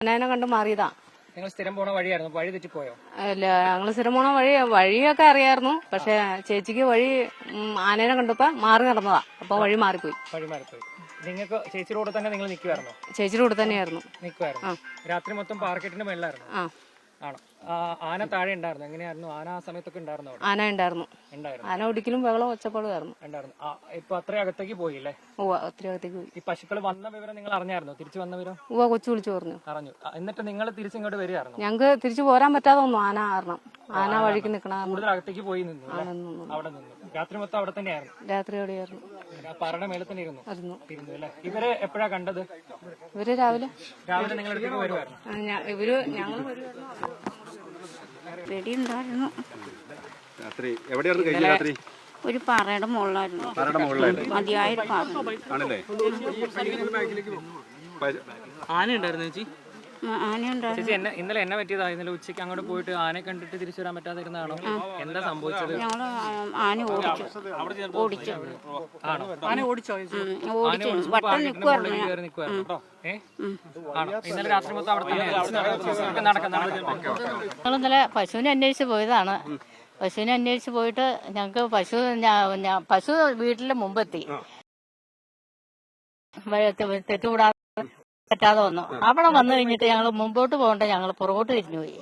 ആനേനെ കണ്ട് മാറിയതാ. നിങ്ങൾ സ്ഥിരം പോണ വഴിയായിരുന്നു. വഴി തെറ്റിപ്പോയോ? അല്ല ഞങ്ങൾ സ്ഥിരം പോണ വഴി വഴിയൊക്കെ അറിയായിരുന്നു. പക്ഷെ ചേച്ചിക്ക് വഴി ഉം, ആനേനെ കണ്ടപ്പോ മാറി നടന്നതാ. അപ്പൊ വഴി മാറിപ്പോയി. വഴി മാറിപ്പോയി. നിങ്ങൾക്ക് ചേച്ചിയുടെ കൂടെ തന്നെ നിങ്ങൾ നിൽക്കുമായിരുന്നോ ചേച്ചിയുടെ കൂടെ തന്നെയായിരുന്നു. നിൽക്കുമായിരുന്നു രാത്രി മൊത്തം പാർക്കറ്റിന്റെ മേളിലായിരുന്നു. ആ. ആണോ? ആന താഴെ ഉണ്ടായിരുന്നു. എങ്ങനെയായിരുന്നു? ആന ആ സമയത്തൊക്കെ ഉണ്ടായിരുന്നു ആന ഉണ്ടായിരുന്നു. ഉണ്ടായിരുന്നു. ആന ഒടിക്കലും ബഹളം ഒച്ചപ്പാടുമായിരുന്നു ഉണ്ടായിരുന്നു. ഇപ്പൊ അത്ര അകത്തേക്ക് പോയില്ലേ? ഓ ഒത്തിരി അകത്തേക്ക് പോയി. ഈ പശുക്കൾ വന്ന വിവരം നിങ്ങൾ അറിഞ്ഞായിരുന്നു? തിരിച്ചു വന്ന വിവരം? ഉവ്വ കൊച്ചു വിളിച്ചു പറഞ്ഞു. അറിഞ്ഞു. എന്നിട്ട് നിങ്ങൾ തിരിച്ചു ഇങ്ങോട്ട് വരികയായിരുന്നു? ഞങ്ങക്ക് തിരിച്ചു പോരാൻ പറ്റാതെ വന്നു. ആന കാരണം. ആന വഴിക്ക് നിക്കണ കാരണം. കൂടുതൽ അകത്തേക്ക് പോയി നിന്നു? അവിടെ നിന്നു. രാത്രി മൊത്തം അവിടെ തന്നെയായിരുന്നു. രാത്രി എവിടെയായിരുന്നു പാറയുടെ മേലെ തന്നെ ഇരുന്നു. ഇരുന്നു. അല്ലേ? ഇവരെ എപ്പോഴാ കണ്ടത്? ഇവർ രാവിലെ. രാവിലെ നിങ്ങൾ അടുത്തേക്ക് വരുമായിരുന്നു ഇവർ ഞങ്ങൾ വെടിയുണ്ടായിരുന്നു രാത്രി എവിടെയായിരുന്നു കഴിഞ്ഞ രാത്രി? ഒരു പാറയുടെ മുകളിലായിരുന്നു. പാറയുടെ മുകളിലായിരുന്നു. മതിയായ പാറ. ആണല്ലേ? ആന ഉണ്ടായിരുന്നു ചേച്ചി. ചേച്ചി എന്നെ ഇന്നലെ എന്നെ പറ്റിയതാ. ഇന്നലെ ഉച്ചയ്ക്ക് അങ്ങോട്ട് പോയിട്ട് ആനെ കണ്ടിട്ട് തിരിച്ചു വരാൻ പറ്റാതിരുന്നാണോ എന്താ സംഭവിച്ചത്? ഞങ്ങൾ ആന ഓടിച്ചു. ഓടിച്ചു. ആണോ? ആന ഓടിച്ചോ ഉം, ഓടിച്ചു. വട്ടം നിൽക്കുമായിരുന്നു നിൽക്കുവായിരുന്നു ഇന്നലെ രാത്രി മൊത്തം അവിടെ നടക്കാം ഇന്നലെ പശുവിനെ അന്വേഷിച്ച് പോയതാണ്. പശുവിനെ അന്വേഷിച്ച് പോയിട്ട് ഞങ്ങക്ക് പശു പശു വീട്ടിലെ മുമ്പെത്തി. തെറ്റുകൂടാതെ പറ്റാതെ വന്നു. അവിടെ വന്നു കഴിഞ്ഞിട്ട് ഞങ്ങൾ മുമ്പോട്ട് പോകണ്ട ഞങ്ങൾ പുറകോട്ട് തിരിഞ്ഞു പോയി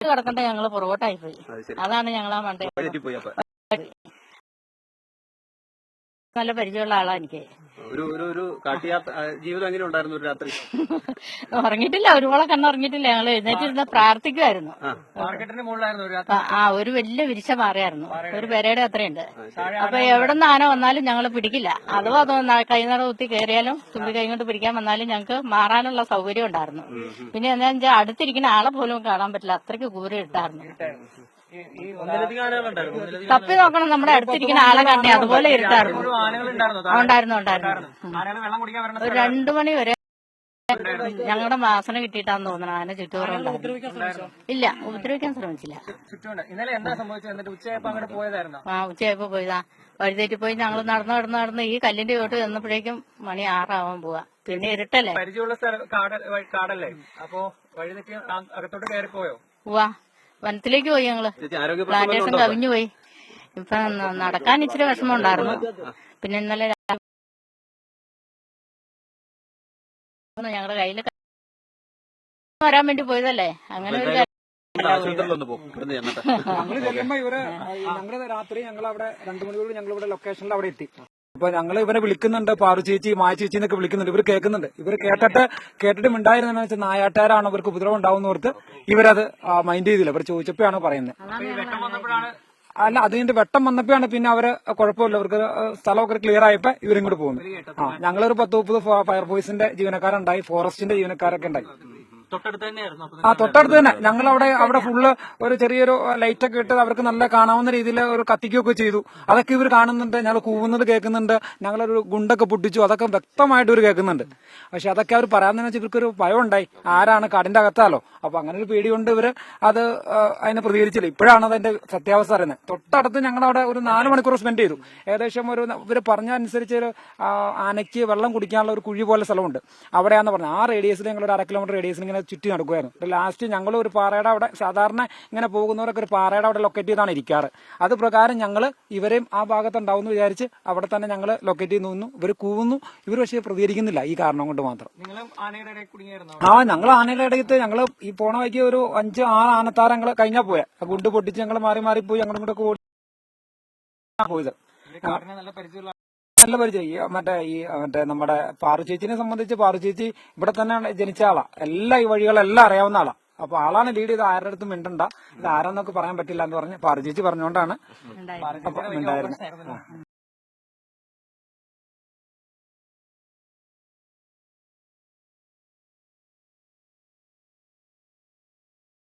കിടക്കണ്ട ഞങ്ങൾ പുറകോട്ടായി പോയി. അതാണ് ഞങ്ങൾ ആ മണ്ടേ നല്ല പരിചയമുള്ള ആളാ എനിക്ക്. ഒരു ഒരു ഒരു കാട്ടിയാത്ര ജീവിതം എങ്ങനെ ഉണ്ടായിരുന്നു ഒരു രാത്രി? ഉറങ്ങിയിട്ടില്ല. ഒരുപോലെ കണ്ണുറങ്ങിയിട്ടില്ല. ഞങ്ങൾ എഴുന്നേറ്റിരുന്ന പ്രാർത്ഥിക്കുമായിരുന്നു മാർക്കറ്റിന്റെ മുകളിലായിരുന്നു ഒരു രാത്രി? ആ, ഒരു വലിയ വിരിച്ച മാറിയായിരുന്നു ഒരു പെരയുടെ അത്രയുണ്ട്. അപ്പൊ എവിടെ നിന്ന് ആന വന്നാലും ഞങ്ങൾ പിടിക്കില്ല. അഥവാ അത് കൈനട കുത്തി കയറിയാലും തുമ്പി കൈ കൊണ്ട് പിടിക്കാൻ വന്നാലും ഞങ്ങൾക്ക് മാറാനുള്ള സൗകര്യം ഉണ്ടായിരുന്നു. പിന്നെ എന്താ വെച്ചാൽ അടുത്തിരിക്കുന്ന ആളെ പോലും കാണാൻ പറ്റില്ല. അത്രയ്ക്ക് കൂര ഇട്ടായിരുന്നു. തപ്പി നോക്കണം. നമ്മുടെ അടുത്തിരിക്കുന്ന ആളെ കണ്ടേ അതുപോലെ ഇരുട്ടായിരുന്നു ഉണ്ടായിരുന്നു ഉണ്ടായിരുന്നു. ഒരു രണ്ടു മണി വരെ ഞങ്ങളുടെ വാസന കിട്ടിയിട്ടാന്ന് തോന്നണം ആന ചുറ്റുപാടുണ്ടായിരുന്നു ഇല്ല ഉപദ്രവിക്കാൻ ശ്രമിച്ചില്ല. ആ ഉച്ചയായപ്പോ പോയതാ. വഴിതെറ്റി പോയി ഞങ്ങൾ നടന്നു നടന്നു നടന്ന് ഈ കല്ലിന്റെ ചോട്ട് ചെന്നപ്പോഴേക്കും മണി ആറാവാൻ പോവാ. പിന്നെ ഇരുട്ടല്ലേ? പരിചയമുള്ള കാടല്ലേ? അപ്പോ വഴിതെറ്റി അകത്തോട്ട് കയറി കയറിപ്പോയോ? പോവാ വനത്തിലേക്ക് പോയി ഞങ്ങൾ. പ്ലാന്റേഷൻ കവിഞ്ഞു പോയി. ഇപ്പൊ നടക്കാൻ ഇച്ചിരി വിഷമം ഉണ്ടായിരുന്നു. പിന്നെ ഇന്നലെ ഞങ്ങളുടെ കയ്യിൽ വരാൻ വേണ്ടി പോയതല്ലേ? അങ്ങനെ ഒരു ചെല്ലുമ്പോ ഇവർ ഞങ്ങൾ രാത്രി ഞങ്ങൾ അവിടെ രണ്ടു മണിയോട് ഞങ്ങൾ ഇവിടെ ലൊക്കേഷനിൽ അവിടെ എത്തി. അപ്പൊ ഞങ്ങൾ ഇവരെ വിളിക്കുന്നുണ്ട് പാറു ചേച്ചി മായ ചേച്ചി എന്നൊക്കെ വിളിക്കുന്നുണ്ട്. ഇവർ കേൾക്കുന്നുണ്ട്. ഇവർ കേട്ടിട്ട് കേട്ടിട്ട് ഉണ്ടായിരുന്നെന്ന് വെച്ചാൽ നായാട്ടാരാണ്? ഇവർക്ക് ഉപദ്രവം ഉണ്ടാവുന്ന ഓർത്ത് ഇവരത് മൈൻഡ് ചെയ്തില്ല. ഇവർ ചോദിച്ചപ്പോഴാണ് പറയുന്നത്. അല്ല അത് കഴിഞ്ഞിട്ട് വെട്ടം വന്നപ്പോഴാണ് പിന്നെ അവർ കുഴപ്പമില്ല. അവർക്ക് സ്ഥലമൊക്കെ ക്ലിയർ ആയപ്പോ ഇവരിങ്ങോട്ട് പോകുന്നു ആ ഞങ്ങളൊരു പത്ത് മുപ്പത് ഫയർഫോഴ്സിന്റെ ജീവനക്കാരുണ്ടായി. ഫോറസ്റ്റിന്റെ ജീവനക്കാരൊക്കെ ഉണ്ടായി. ആ തൊട്ടടുത്ത് തന്നെ. ഞങ്ങൾ അവിടെ അവിടെ ഫുള്ള് ഒരു ചെറിയൊരു ലൈറ്റ് ഒക്കെ ഇട്ട് അവർക്ക് നല്ല കാണാവുന്ന രീതിയിൽ ഒരു കത്തിക്കുകയൊക്കെ ചെയ്തു. അതൊക്കെ ഇവർ കാണുന്നുണ്ട് ഞങ്ങൾ കൂവുന്നത് കേൾക്കുന്നുണ്ട് ഞങ്ങളൊരു ഗുണ്ടൊക്കെ പൊട്ടിച്ചു അതൊക്കെ വ്യക്തമായിട്ട് ഇവർ കേൾക്കുന്നുണ്ട്. പക്ഷെ അതൊക്കെ അവർ പറയാന്ന് വെച്ചാൽ ഇവർക്കൊരു ഭയം ഉണ്ടായി ആരാണ് കാടിന്റെ അകത്താലോ? അപ്പൊ അങ്ങനെ ഒരു പേടി കൊണ്ട് ഇവർ അത് അതിനെ പ്രതികരിച്ചില്ല. ഇപ്പോഴാണ് അതിന്റെ സത്യാവസ്ഥ അറിയുന്നത്. തൊട്ടടുത്ത് ഞങ്ങൾ അവിടെ ഒരു നാല് മണിക്കൂർ സ്പെൻഡ് ചെയ്തു. ഏകദേശം ഒരു ഇവർ പറഞ്ഞ അനുസരിച്ച് ഒരു ആനയ്ക്ക് വെള്ളം കുടിക്കാനുള്ള ഒരു കുഴി പോലെ സ്ഥലമുണ്ട്. അവിടെയാന്ന് പറഞ്ഞത്. ആ റേഡിയസിൽ ഞങ്ങൾ ഒരു അര കിലോമീറ്റർ റേഡിയസിൽ ഇങ്ങനെ ചുറ്റി നടക്കുമായിരുന്നു ലാസ്റ്റ് ഞങ്ങൾ ഒരു പാറയുടെ അവിടെ സാധാരണ ഇങ്ങനെ പോകുന്നവരൊക്കെ ഒരു പാറയുടെ അവിടെ ലൊക്കേറ്റ് ചെയ്താണ് ഇരിക്കാറ്. അത് പ്രകാരം ഞങ്ങൾ ഇവരെയും ആ ഭാഗത്ത് ഉണ്ടാവും വിചാരിച്ച് അവിടെ തന്നെ ഞങ്ങൾ ലൊക്കേറ്റ് ചെയ്ത് നിന്നു. ഇവർ കൂവുന്നു. ഇവർ പക്ഷേ പ്രതികരിക്കുന്നില്ല ഈ കാരണം കൊണ്ട് മാത്രം. ആ ഞങ്ങൾ ആനയുടെ ഇടയ്ക്ക് ഞങ്ങൾ ഈ പോണ വഴിക്ക് ഒരു അഞ്ച് ആറ് ആനത്താരങ്ങൾ കഴിഞ്ഞാൽ പോയ. ഗുണ്ട് പൊട്ടിച്ച് ഞങ്ങൾ മാറി മാറി പോയി ഞങ്ങളും കൂടെ ഓടി പോയത്. നല്ല പരിചയമുള്ള നല്ല പരിചയം. മറ്റേ ഈ മറ്റേ നമ്മുടെ പാറു ചേച്ചിനെ സംബന്ധിച്ച് പാറു ചേച്ചി ഇവിടെ തന്നെ ജനിച്ച ആളാ. എല്ലാ ഈ വഴികളെല്ലാം അറിയാവുന്ന ആളാ. അപ്പൊ ആളാണ് ലീഡ് ചെയ്ത് ആരുടെ അടുത്തും മിണ്ടണ്ട. ഇത് ആരാന്നൊക്കെ പറയാൻ പറ്റില്ല എന്ന് പറഞ്ഞ് പാറു ചേച്ചി പറഞ്ഞുകൊണ്ടാണ് മിണ്ടായിരുന്നു.